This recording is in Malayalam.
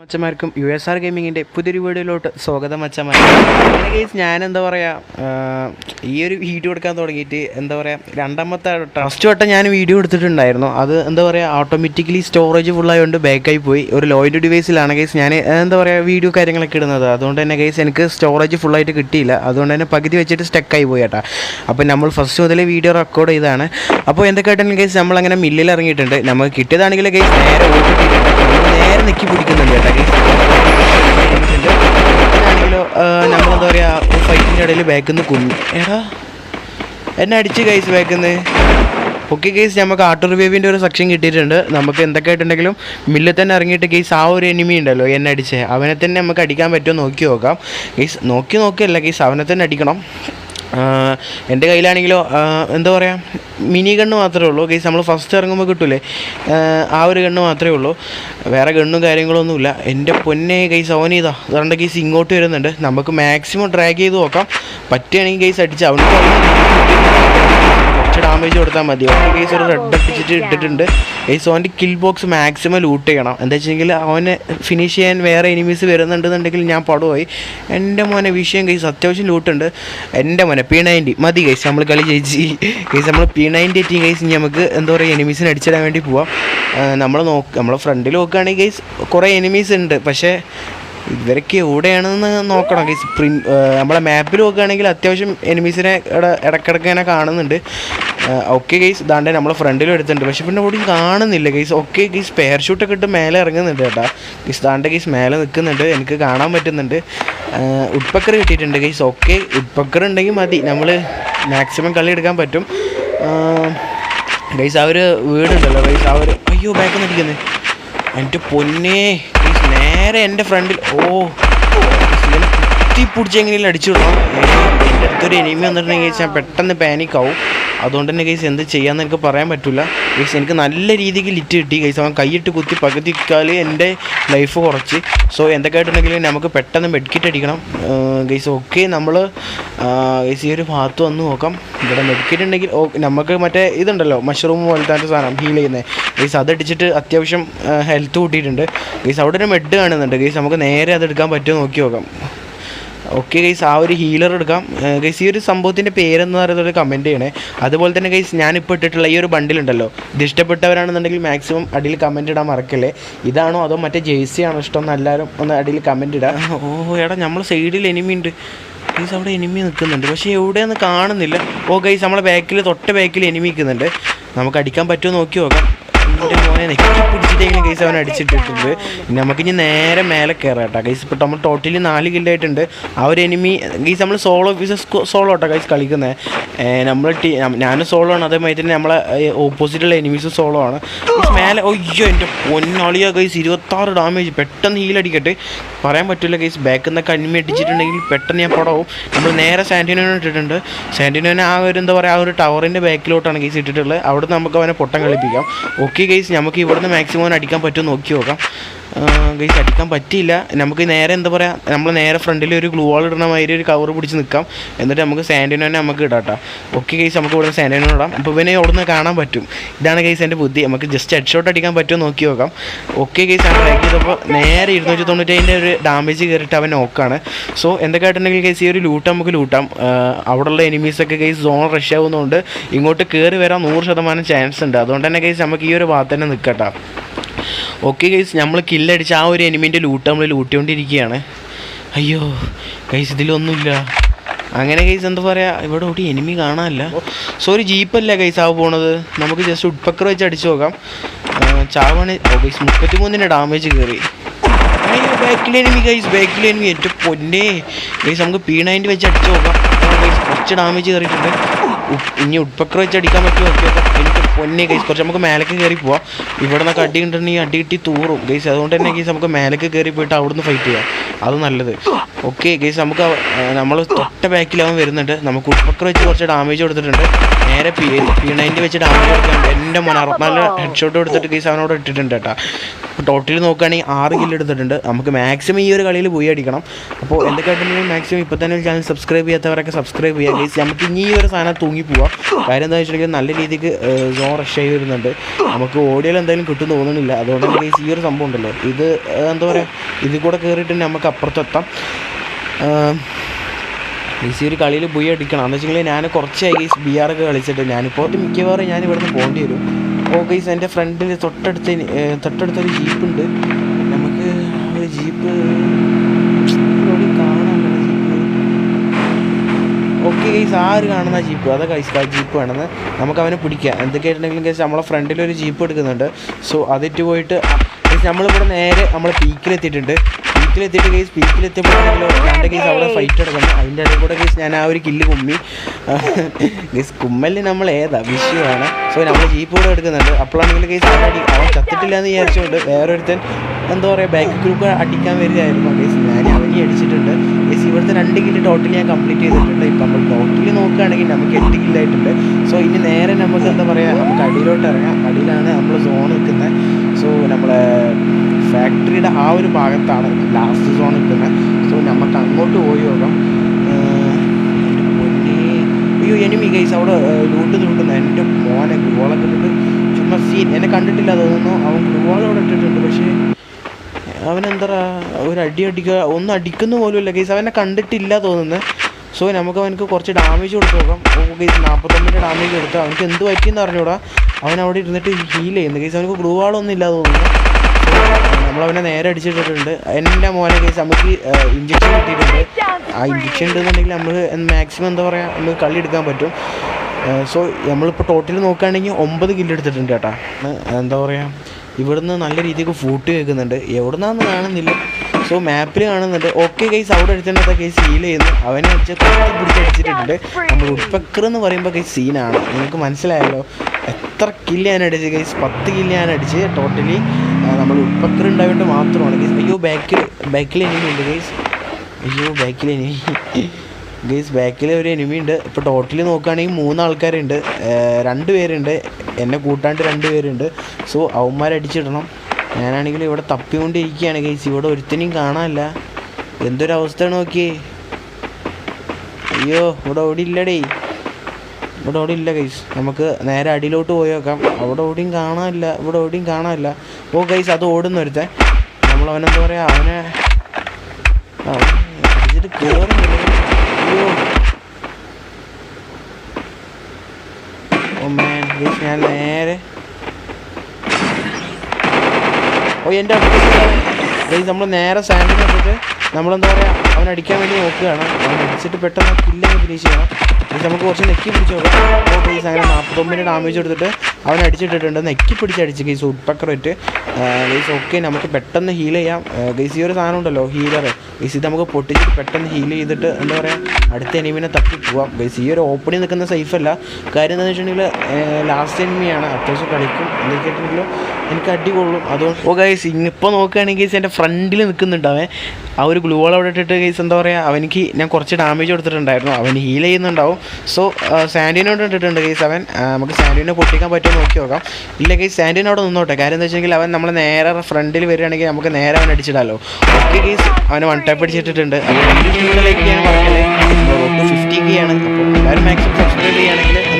മച്ചന്മാർക്കും യു എസ് ആർ ഗെയിമിങ്ങിന്റെ പുതിയൊരു വീഡിയോയിലോട്ട് സ്വാഗതം മച്ചന്മാർ കേസ് ഞാൻ എന്താ പറയുക ഈ ഒരു വീഡിയോ എടുക്കാൻ തുടങ്ങിയിട്ട് എന്താ പറയുക രണ്ടാമത്തെ ഫസ്റ്റ് വട്ടം ഞാൻ വീഡിയോ എടുത്തിട്ടുണ്ടായിരുന്നു. അത് എന്താ പറയുക ഓട്ടോമാറ്റിക്കലി സ്റ്റോറേജ് ഫുള്ളായതുകൊണ്ട് ബാക്കായി പോയി. ഒരു ലോയിഡ് ഡിവൈസിലാണ് കേസ് ഞാൻ എന്താ പറയുക വീഡിയോ കാര്യങ്ങളൊക്കെ ഇടുന്നത്. അതുകൊണ്ട് തന്നെ കേസ് എനിക്ക് സ്റ്റോറേജ് ഫുള്ളായിട്ട് കിട്ടിയില്ല. അതുകൊണ്ട് തന്നെ പകുതി വെച്ചിട്ട് സ്റ്റക്കായി പോയി കേട്ടോ അപ്പോൾ നമ്മൾ ഫസ്റ്റ് മുതൽ വീഡിയോ റെക്കോർഡ് ചെയ്താണ് അപ്പോൾ എന്തൊക്കെയായിട്ടും കേസ് നമ്മളങ്ങനെ മില്ലിൽ ഇറങ്ങിയിട്ടുണ്ട്. നമുക്ക് കിട്ടിയതാണെങ്കിൽ കേസ് നേരെ നേരെ നിൽക്കി പിടിക്കുന്നുണ്ട് ആണെങ്കിലോ നമ്മളെന്താ പറയുക ഫൈറ്റിന്റെ ഇടയിൽ ബാക്കിൽ നിന്ന് എടാ എന്നെ അടിച്ച് കൈസ് ബാക്കിൽ നിന്ന് ഓക്കെ കേസ് നമുക്ക് ആട്ടോ റിവ്യൂവിന്റെ ഒരു സെക്ഷൻ കിട്ടിയിട്ടുണ്ട്. നമുക്ക് എന്തൊക്കെ ആയിട്ടുണ്ടെങ്കിലും മില്ലിൽ തന്നെ ഇറങ്ങിയിട്ട് കേസ് ആ ഒരു എനിമി ഉണ്ടല്ലോ എന്നെ അടിച്ച്. അവനെ തന്നെ നമുക്ക് അടിക്കാൻ പറ്റുമോ നോക്കി നോക്കാം. കേസ് നോക്കി നോക്കിയല്ല കേസ് അവനെ തന്നെ അടിക്കണം. എന്റെ കയ്യിലാണെങ്കിലോ എന്താ പറയുക മിനി ഗണ്ണ് മാത്രമേ ഉള്ളൂ. കേസ് നമ്മൾ ഫസ്റ്റ് ഇറങ്ങുമ്പോൾ കിട്ടൂലേ? ആ ഒരു ഗണ്ണ് മാത്രമേ ഉള്ളൂ. വേറെ ഗണ്ണും കാര്യങ്ങളൊന്നുമില്ല. എന്റെ പൊന്നെ കേസ് അവൻ ചെയ്താ അതുകൊണ്ട് കേസ് ഇങ്ങോട്ട് വരുന്നുണ്ട്. നമുക്ക് മാക്സിമം ട്രാക്ക് ചെയ്ത് നോക്കാം. പറ്റുകയാണെങ്കിൽ കേസ് അടിച്ച് കുറച്ച് ഡാമേജ് കൊടുത്താൽ മതി. ഓക്കെ കേസ് ഒരു റെഡ് അടിച്ചിട്ട് ഇട്ടിട്ടുണ്ട്. കേസ് അവന്റെ കിൽ ബോക്സ് മാക്സിമം ലൂട്ട് ചെയ്യണം. എന്താ വെച്ചെങ്കിൽ അവനെ ഫിനിഷ് ചെയ്യാൻ വേറെ എനിമീസ് വരുന്നുണ്ടെന്നുണ്ടെങ്കിൽ ഞാൻ പടുപോയി. എന്റെ മോനെ വിഷയം കേസ് അത്യാവശ്യം ലൂട്ടുണ്ട് എന്റെ മോനെ പി നയന്റി മതി കേസ് നമ്മൾ കളി ജയിച്ച്. കേസ് നമ്മൾ പി നയന്റി എത്തി കേസ് ഇനി നമുക്ക് എന്താ പറയുക എനിമീസിനെ അടിച്ചിടാൻ വേണ്ടി പോവാം. നമ്മൾ നോക്ക് നമ്മളെ ഫ്രണ്ടിൽ നോക്കുകയാണെങ്കിൽ കേസ് കുറേ എനിമീസ് ഉണ്ട്. പക്ഷേ ഇവരൊക്കെ എവിടെയാണെന്ന് നോക്കണം ഗൈസ് പ്രിൻ നമ്മളെ മാപ്പിൽ നോക്കുകയാണെങ്കിൽ അത്യാവശ്യം എനിമീസിനെ ഇട ഇടക്കിടക്ക് ഇങ്ങനെ കാണുന്നുണ്ട്. ഓക്കെ ഗൈസ് ദാണ്ടെ നമ്മൾ ഫ്രണ്ടിലും എടുത്തിട്ടുണ്ട്. പക്ഷെ പിന്നെ എവിടെയും കാണുന്നില്ല ഗൈസ് ഓക്കെ ഗെയ്സ് പെയർ ഷൂട്ടൊക്കെ ഇട്ട് മേലെ ഇറങ്ങുന്നുണ്ട് കേട്ടോ. ഗെയ്സ് ഇതാണ്ട് ഗെയ്സ് മേലെ നിൽക്കുന്നുണ്ട്. എനിക്ക് കാണാൻ പറ്റുന്നുണ്ട്. ഉഡ്പക്കർ കിട്ടിയിട്ടുണ്ട് ഗൈസ് ഓക്കെ ഉഡ്പക്കർ ഉണ്ടെങ്കിൽ മതി. നമ്മൾ മാക്സിമം കളി എടുക്കാൻ പറ്റും. ഗൈസ് ആ ഒരു വീടുണ്ടല്ലോ ഗൈസ് ആ ഒരു അയ്യോ ബാക്ക് നിൽക്കുന്നത് എന്റെ പൊന്നേ. ഗൈസ് നേരെ എന്റെ ഫ്രണ്ടിൽ ഓ. ഇങ്ങനെ കുത്തി പിടിച്ച് അടിച്ചു വിടണം എന്റെ അടുത്തൊരു എനിമി വന്നിട്ടുണ്ടെങ്കിൽ ഞാൻ പെട്ടെന്ന് പാനിക് ആവും. അതുകൊണ്ട് തന്നെ കൈസ് എന്ത് ചെയ്യാന്ന് എനിക്ക് പറയാൻ പറ്റില്ല കൈസ് എനിക്ക് നല്ല രീതിക്ക് ലിറ്റ് കിട്ടി. കൈസ് അവൻ കൈയിട്ട് കുത്തി പകുതിക്കാൽ എന്റെ ലൈഫ് കുറച്ച്. സോ എന്തൊക്കെ ആയിട്ടുണ്ടെങ്കിലും നമുക്ക് പെട്ടെന്ന് മെഡിക്കിറ്റ് അടിക്കണം. കൈസ് ഓക്കെ നമ്മൾ കൈസ് ഈ ഒരു ഭാഗത്ത് വന്ന് നോക്കാം. ഇവിടെ മെഡിക്കിറ്റ് ഉണ്ടെങ്കിൽ നമുക്ക് മറ്റേ ഇതുണ്ടല്ലോ മഷ്റൂം പോലത്തെ സാധനം ഹീൽ ചെയ്യുന്നത് കൈസ് അതടിച്ചിട്ട് അത്യാവശ്യം ഹെൽത്ത് കൂട്ടിയിട്ടുണ്ട്. കൈസ് അവിടെ ഒരു മെഡ് കാണുന്നുണ്ട്. കൈസ് നമുക്ക് നേരെ അതെടുക്കാൻ പറ്റുമോ നോക്കി നോക്കാം. ഓക്കെ ഗൈസ് ആ ഒരു ഹീലർ എടുക്കാം. ഗൈസ് ഈ ഒരു സംഭവത്തിന്റെ പേരെന്ന് പറയുന്നത് ഒരു കമന്റ് ചെയ്യണേ. അതുപോലെ തന്നെ ഗൈസ് ഞാനിപ്പോൾ ഇട്ടിട്ടുള്ള ഈ ഒരു ബണ്ടിലുണ്ടല്ലോ. ഇത് ഇഷ്ടപ്പെട്ടവരാണെന്നുണ്ടെങ്കിൽ മാക്സിമം അടിയിൽ കമന്റ് ഇടാൻ മറക്കല്ലേ. ഇതാണോ അതോ മറ്റേ ജേഴ്സി ആണോ ഇഷ്ടം എന്ന് എല്ലാവരും ഒന്ന് അടിയിൽ കമന്റ് ഇടാം. ഓ എടാ നമ്മൾ സൈഡിൽ എനിമി ഉണ്ട്. ഗൈസ് അവിടെ എനിമി നിൽക്കുന്നുണ്ട്. പക്ഷേ എവിടെയൊന്നും കാണുന്നില്ല. ഓ ഗൈസ് നമ്മളെ ബാക്കിൽ തൊട്ട ബാക്കിൽ എനിമി നിൽക്കുന്നുണ്ട്. നമുക്ക് അടിക്കാൻ പറ്റുമോ നോക്കി നോക്കാം. എന്റെ മോനെ നെക്കി പിടിച്ചിട്ടെങ്കിലും കേസ് അവൻ അടിച്ചിട്ടിട്ടുണ്ട്. നമുക്കിനി നേരെ മേലെ കയറാം കേട്ടോ. ഗൈസ് ഇപ്പോൾ നമ്മൾ ടോട്ടലി നാല് കില്ലായിട്ടുണ്ട് ആ ഒരു എനിമി ഗൈസ് നമ്മൾ സോളോ വിസസ് സോളോ കേട്ടോ ഗൈസ് കളിക്കുന്നത് നമ്മൾ ടീ ഞാനും സോളോ ആണ്. അതേമാതിരി തന്നെ നമ്മളെ ഓപ്പോസിറ്റുള്ള എനിമീസ് സോളോ ആണ്. മേലെ ഒയ്യോ എന്റെ പൊന്നാളിയ ഗൈസ് ഇരുപത്താറ് ഡാമേജ് പെട്ടെന്ന് ഹീലടിക്കട്ടെ പറയാൻ പറ്റില്ല കേസ് ബാക്കിൽ നിന്നൊക്കെ അനിമി അടിച്ചിട്ടുണ്ടെങ്കിൽ പെട്ടെന്ന് ഞാൻ പടവും. നമ്മൾ നേരെ സാന്റിനോനെ ഇട്ടിട്ടുണ്ട്. സാന്റിനോനെ ആ ഒരു എന്താ പറയുക ആ ഒരു ടവറിന്റെ ബാക്കിലോട്ടാണ് കേസ് ഇട്ടിട്ടുള്ളത്. അവിടെ നമുക്ക് അവനെ പൊട്ടം കളിപ്പിക്കാം. ഓക്കെ ഗൈസ് നമുക്ക് ഇവിടുന്ന് മാക്സിമം അടിക്കാൻ പറ്റുമോ നോക്കി നോക്കാം. ഗൈസ് അടിക്കാൻ പറ്റിയില്ല. നമുക്ക് നേരെ എന്താ പറയുക നമ്മൾ നേരെ ഫ്രണ്ടിൽ ഒരു ഗ്ലൂ വാൾ ഇടണ മാതിരി ഒരു കവർ പിടിച്ച് നിൽക്കാം എന്നിട്ട് നമുക്ക് സാൻഡിനോ തന്നെ നമുക്ക് ഇടാം ഓക്കെ ഗൈസ് നമുക്ക് ഇവിടെ സാൻഡിനോ ഇടാം. അപ്പോൾ ഇവനെ ഇവിടുന്ന് കാണാൻ പറ്റും. ഇതാണ് ഗൈസ് എന്റെ ബുദ്ധി. നമുക്ക് ജസ്റ്റ് ഹെഡ് ഷോട്ട് അടിക്കാൻ പറ്റുമോ നോക്കി നോക്കാം. ഓക്കെ ഗൈസ് ആണ് ലൈക്ക് ചെയ്തപ്പോൾ നേരെ ഇരുന്നൂറ്റി തൊണ്ണൂറ്റേന്റെ ഒരു ഡാമേജ് കയറിയിട്ട് അവൻ നോക്കാണ്. സോ എന്തൊക്കെ ആയിട്ടുണ്ടെങ്കിൽ ഗൈസ് ഈ ഒരു ലൂട്ട് നമുക്ക് ലൂട്ടാം അവിടെയുള്ള എനിമീസൊക്കെ ഗൈസ് സോൺ റഷ് ആവുന്നതുകൊണ്ട് ഇങ്ങോട്ട് കയറി വരാൻ നൂറ് ശതമാനം ചാൻസ് ഉണ്ട്. അതുകൊണ്ട് തന്നെ ഗൈസ് നമുക്ക് ഈ ഒരു ഭാഗത്ത് തന്നെ നിൽക്കട്ടോ ഓക്കെ ഗൈസ് നമ്മൾ കില്ലടിച്ച് ആ ഒരു എനിമീന്റെ ലൂട്ട് നമ്മൾ ലൂട്ടിക്കൊണ്ടിരിക്കുകയാണ് അയ്യോ ഗൈസ് ഇതിലൊന്നുമില്ല. അങ്ങനെ ഗൈസ് എന്താ പറയുക ഇവിടെ ഒട്ടി എനിമി കാണാനില്ല. സോറി ജീപ്പല്ല ഗൈസ് ആ പോണത്. നമുക്ക് ജസ്റ്റ് ഉഡ്പക്കർ വെച്ച് അടിച്ചു നോക്കാം. ചാവാണ്. ഗൈസ് മുപ്പത്തി മൂന്നിന്റെ ഡാമേജ് കയറി ബാക്കിൽ എനിമി ഗൈസ് ബാക്കിലെ എനിമി ഏറ്റവും പൊന്നേ. ഗൈസ് നമുക്ക് പി വെച്ച് അടിച്ചു നോക്കാം. ഗൈസ് കുറച്ച് ഡാമേജ് കയറിയിട്ടുണ്ട് ഇനി ഉഡ്പക്കർ വെച്ച് അടിക്കാൻ പറ്റുമോ? നോക്കി നോക്കാം എനിക്ക് പൊന്നെ ഗൈസ് കുറച്ച് നമുക്ക് മേലേക്ക് കയറി പോവാം. ഇവിടെ നിന്നൊക്കെ അടി കിട്ടുന്നുണ്ടെങ്കിൽ അടി കിട്ടി തൂറും. ഗൈസ് അതുകൊണ്ട് തന്നെ ഗൈസ് നമുക്ക് മേലേക്ക് കയറി പോയിട്ട് അവിടുന്ന് ഫൈറ്റ് ചെയ്യാം. അത് നല്ലത്. ഓക്കെ ഗൈസ് നമുക്ക് നമ്മൾ തൊട്ട ബാക്കിലാവും വരുന്നുണ്ട്. നമുക്ക് ഉഡ്പക്കർ വെച്ച് കുറച്ച് ഡാമേജ് കൊടുത്തിട്ടുണ്ട്. നേരെ പി പി നയന്റി വെച്ച് ഡാമേജ് കൊടുക്കാൻ എന്റെ മണർ നല്ല ഹെഡ് ഷോട്ട് കൊടുത്തിട്ട് ഗൈസ് അവനോട് ഇട്ടിട്ടുണ്ട് കേട്ടോ. ടോട്ടൽ നോക്കുകയാണെങ്കിൽ ആറ് കില്ല് എടുത്തിട്ടുണ്ട്. നമുക്ക് മാക്സിമം ഈ ഒരു കളിയിൽ പോയി അടിക്കണം. അപ്പോൾ എന്തൊക്കെയായിട്ടുണ്ടെങ്കിലും മാക്സിമം ഇപ്പോൾ തന്നെ ഒരു ചാനൽ സബ്സ്ക്രൈബ് ചെയ്യാത്തവരൊക്കെ സബ്സ്ക്രൈബ് ചെയ്യുക. ഗൈസ് നമുക്ക് ഇനി ഈ ഒരു സാധനം തൂങ്ങി പോവാം. കാര്യം എന്താ വെച്ചിട്ടുണ്ടെങ്കിൽ നല്ല രീതിക്ക് സോൺ റഷ് ആയി വരുന്നുണ്ട്. നമുക്ക് ഓഡിയോയിൽ എന്തായാലും കിട്ടും തോന്നുന്നില്ല. അതുകൊണ്ട് ഗൈസ് ഈ ഒരു സംഭവം ഉണ്ടല്ലോ. ഇത് എന്താ പറയുക ഇതിൽ കൂടെ കയറിയിട്ട് നമുക്ക് അപ്പുറത്തെത്താം. ഈ ഒരു കളിയിൽ പോയി അടിക്കണം. എന്ന് വെച്ചെങ്കിൽ ഞാൻ കുറച്ചായി ബി ഒക്കെ കളിച്ചിട്ട് ഞാനിപ്പോൾ മിക്കവാറും ഞാൻ ഇവിടുന്ന് പോകേണ്ടി വരും. ഓ ഗൈസ് എന്റെ ഫ്രണ്ടിൽ തൊട്ടടുത്ത് തൊട്ടടുത്തൊരു ജീപ്പുണ്ട്. നമുക്ക് ഒരു ജീപ്പ് കാണാൻ ഓക്കെ ഗൈസ് ആ ഒരു കാണുന്ന ജീപ്പ്. അതാ ഗൈസ് ആ ജീപ്പ് വേണമെന്ന് നമുക്ക് അവനെ പിടിക്കാം. എന്തൊക്കെയായിട്ടുണ്ടെങ്കിലും ഗൈസ് നമ്മളെ ഫ്രണ്ടിൽ ഒരു ജീപ്പ് എടുക്കുന്നുണ്ട്. സോ അതിട്ട് പോയിട്ട് നമ്മളിവിടെ നേരെ നമ്മളെ പീക്കിലെത്തിയിട്ടുണ്ട്. പീക്കിലെത്തിയിട്ട് ഗൈസ് പീക്കിലെത്തിയപ്പോഴാണെങ്കിലും രണ്ട് ഗൈസ് അവിടെ ഫൈറ്റ് എടുക്കണം അതിന്റെ ഇടയിൽ കൂടെ ഗൈസ് ഞാൻ ആ ഒരു കില്ല് കുമ്മി. ഗൈസ് കുമ്മലിന് നമ്മൾ ഏതാ? വിഷയമാണ് സോ നമ്മൾ ജീപ്പ് കൂടെ എടുക്കുന്നുണ്ട്. അപ്പോഴാണെങ്കിൽ ഗൈസ് അടി അവൻ ചത്തിട്ടില്ല എന്ന് വിചാരിച്ചുകൊണ്ട് വേറൊരുത്തൻ എന്താ പറയുക ബാക്ക് ഗ്രൂപ്പ് അടിക്കാൻ വരികയായിരുന്നു. ഗൈസ് ഞാൻ അവനെ അടിച്ചിട്ടുണ്ട്. ഗൈസ് ഇവിടുത്തെ രണ്ട് കില്ല് ടോട്ടലി ഞാൻ കംപ്ലീറ്റ് ചെയ്തിട്ടുണ്ട്. ഇപ്പം നമ്മൾ ടോട്ടൽ നോക്കുകയാണെങ്കിൽ നമുക്ക് എട്ട് കില്ലായിട്ടുണ്ട് സോ ഇനി നേരെ നമുക്ക് എന്താ പറയുക നമുക്ക് അടിയിലോട്ട് ഇറങ്ങാം. അടിയിലാണ് നമ്മൾ സോൺ നിൽക്കുന്നത് സോ നമ്മളെ ഫാക്ടറിയുടെ ആ ഒരു ഭാഗത്താണ് ലാസ്റ്റ് സോൺ നിൽക്കുന്നത് സോ നമുക്ക് അങ്ങോട്ട് പോയി നോക്കാം. അയ്യോ എനിമി ഗൈസ് അവിടെ ലൂട്ട് നിൽക്കുന്നു എന്റെ മോനെ ഗ്ലൂവോളൊക്കെ ഇട്ടിട്ട് ചുമ്മാ സീൻ എന്നെ കണ്ടിട്ടില്ല തോന്നുന്നു. അവൻ ഗ്ലൂവോൾ അവിടെ ഇട്ടിട്ടുണ്ട് പക്ഷേ അവനെന്താ ഒരു അടി അടിക്കുക ഒന്നും അടിക്കുന്ന പോലുമില്ല ഗൈസ് അവനെ കണ്ടിട്ടില്ല തോന്നുന്നത് സോ നമുക്ക് അവനക്ക് കുറച്ച് ഡാമേജ് കൊടുത്ത് നോക്കാം. ഓ ഗൈസ് നാൽപ്പത്തൊന്നിന്റെ ഡാമേജ് കൊടുത്തു അവനക്ക് എന്ത് പറ്റിയെന്ന് അറിഞ്ഞൂടാ. അവൻ അവിടെ ഇരുന്നിട്ട് ഹീൽ ചെയ്യുന്നു. ഗൈസ് അവനക്ക് ഗ്ലൂ വാളൊന്നും ഇല്ല തോന്നുന്നു. നമ്മളവനെ നേരെ അടിച്ചിട്ടിട്ടുണ്ട്. എന്റെ മോനെ കേസ് നമുക്ക് ഇഞ്ചക്ഷൻ കിട്ടിയിട്ടുണ്ട്. ആ ഇഞ്ചക്ഷൻ ഉണ്ടെന്നുണ്ടെങ്കിൽ നമ്മൾ മാക്സിമം എന്താ പറയുക നമുക്ക് കളി എടുക്കാൻ പറ്റും. സോ നമ്മളിപ്പോൾ ടോട്ടൽ നോക്കുകയാണെങ്കിൽ ഒമ്പത് കില്ല് എടുത്തിട്ടുണ്ട് ചേട്ടാ എന്താ പറയുക ഇവിടുന്ന് നല്ല രീതിക്ക് ഫൂട്ട് കേൾക്കുന്നുണ്ട്. എവിടുന്നാന്ന് കാണുന്നില്ല. സോ മാപ്പിൽ കാണുന്നുണ്ട്. ഓക്കെ കേസ് അവിടെ അടിച്ചിട്ട് കേസ് ഹീൽ ചെയ്യുന്നു. അവനെ വെച്ച് പിടിച്ചടിച്ചിട്ടുണ്ട് നമ്മൾ ഉൾപ്പക്കർ എന്ന് പറയുമ്പോൾ കേസ് സീനാണ് നിങ്ങൾക്ക് മനസ്സിലായല്ലോ. എത്ര കില്ല് ഞാൻ അടിച്ച് കേസ് പത്ത് കില്ല് ഞാൻ അടിച്ച് ടോട്ടലി നമ്മൾ ഉപ്പത്തിൽ ഉണ്ടായതുകൊണ്ട് മാത്രമാണ്. ഗൈസ് അയ്യോ ബാക്കിൽ ബാക്കിൽ എനിമി ഉണ്ട് ഗൈസ് അയ്യോ ബാക്കിൽ എനിമി ഗൈസ് ബാക്കിൽ ഒരു എനിമി ഉണ്ട്. ഇപ്പോൾ ടോട്ടലി നോക്കുകയാണെങ്കിൽ മൂന്ന് ആൾക്കാരുണ്ട് രണ്ട് പേരുണ്ട്. എന്നെ കൂട്ടാണ്ട് രണ്ട് പേരുണ്ട്. സോ അവന്മാരടിച്ചിടണം ഞാനാണെങ്കിൽ ഇവിടെ തപ്പിക്കൊണ്ടിരിക്കുകയാണ് ഗൈസ് ഇവിടെ ഒരുത്തിനെയും കാണാനില്ല. എന്തൊരവസ്ഥ നോക്കിയേ. അയ്യോ ഇവിടെ ഓടി ഇല്ലടേ. ഇവിടെ ഓടി ഇല്ല ഗൈസ് നമുക്ക് നേരെ അടിയിലോട്ട് പോയി നോക്കാം. അവിടെ ഓടിയും കാണാനില്ല. ഇവിടെ ഓടിയും കാണാനില്ല. ഓ ഗൈസ് അത് ഓടുന്ന ഒരുത്തൻ. നമ്മളവനെന്താ പറയുക അവനെ ഓ മാൻ ഞാൻ നേരെ ഓ എന്റെ നമ്മൾ നേരെ സാൻഡിൽ വെച്ചിട്ട് നമ്മളെന്താ പറയുക അവൻ അടിക്കാൻ വേണ്ടി നോക്കുകയാണ്. അവൻ അടിച്ചിട്ട് പെട്ടെന്ന് കില്ലങ്ങ് ഫിനിഷ് ചെയ്യണം. നമുക്ക് കുറച്ച് നെക്കി പിടിച്ച് നോക്കാം. ഓ ഗൈസ് അങ്ങനെ നാൽപ്പത്തൊമ്പതിന് ഡാമേജ് എടുത്തിട്ട് അവൻ അടിച്ചിട്ടിട്ടുണ്ട്. നെക്കി പിടിച്ച് അടിച്ച് ഗൈസ് ഉഡ്പക്കർ വെറ്റ് ഗൈസ് ഓക്കെ നമുക്ക് പെട്ടെന്ന് ഹീൽ ചെയ്യാം. ഗൈസ് ഈ ഒരു സാധനം ഉണ്ടല്ലോ ഹീലർ ഗൈസ് ഇത് നമുക്ക് പൊട്ടിച്ച് പെട്ടെന്ന് ഹീൽ ചെയ്തിട്ട് എന്താ പറയുക അടുത്ത എനിമിനെ തപ്പി പോവാം. ഗൈസ് ഈ ഒരു ഓപ്പണിൽ നിൽക്കുന്ന സേഫ് അല്ല. കാര്യം എന്താണെന്ന് വെച്ചിട്ടുണ്ടെങ്കിൽ ലാസ്റ്റ് എനിമിയാണ് അത്യാവശ്യം കളിക്കും. എന്തൊക്കെയായിട്ടുണ്ടെങ്കിലും എനിക്ക് അടി കൊള്ളും അതുകൊണ്ട് ഓ ഗൈസ് ഇന്നിപ്പോൾ നോക്കുകയാണെങ്കിൽ ഗൈസ് എന്റെ ഫ്രണ്ടിൽ നിൽക്കുന്നുണ്ട് അവൻ. ആ ഒരു ഗ്ലൂ അവിടെ ഇട്ടിട്ട് ഗൈസ് എന്താ പറയുക അവനിക്ക് ഞാൻ കുറച്ച് ഡാമേജ് കൊടുത്തിട്ടുണ്ടായിരുന്നു. അവൻ ഹീൽ ചെയ്യുന്നുണ്ടാവും. സോ സാൻഡിനോട് ഇട്ടിട്ടുണ്ട് ഗൈസ് അവൻ. നമുക്ക് സാൻഡിനെ പൊട്ടിക്കാൻ പറ്റുമോ നോക്കി നോക്കാം ഇല്ലെങ്കിൽ സാൻഡിന് അവിടെ നിന്നോട്ടെ. കാര്യം എന്താ വെച്ചെങ്കിൽ അവൻ നമ്മൾ നേരെ ഫ്രണ്ടിൽ വരികയാണെങ്കിൽ നമുക്ക് നേരെ അവൻ അടിച്ചിടാലോ. ഓക്കെ ഗീസ് അവന് വൺ ടാപ്പ് അടിച്ചിട്ടിട്ടുണ്ട്. അപ്പോൾ ഫിഫ്റ്റി കെ ആണ് അപ്പോൾ എല്ലാവരും മാക്സിമം സബ്സ്ക്രൈബ് ചെയ്യുകയാണെങ്കിൽ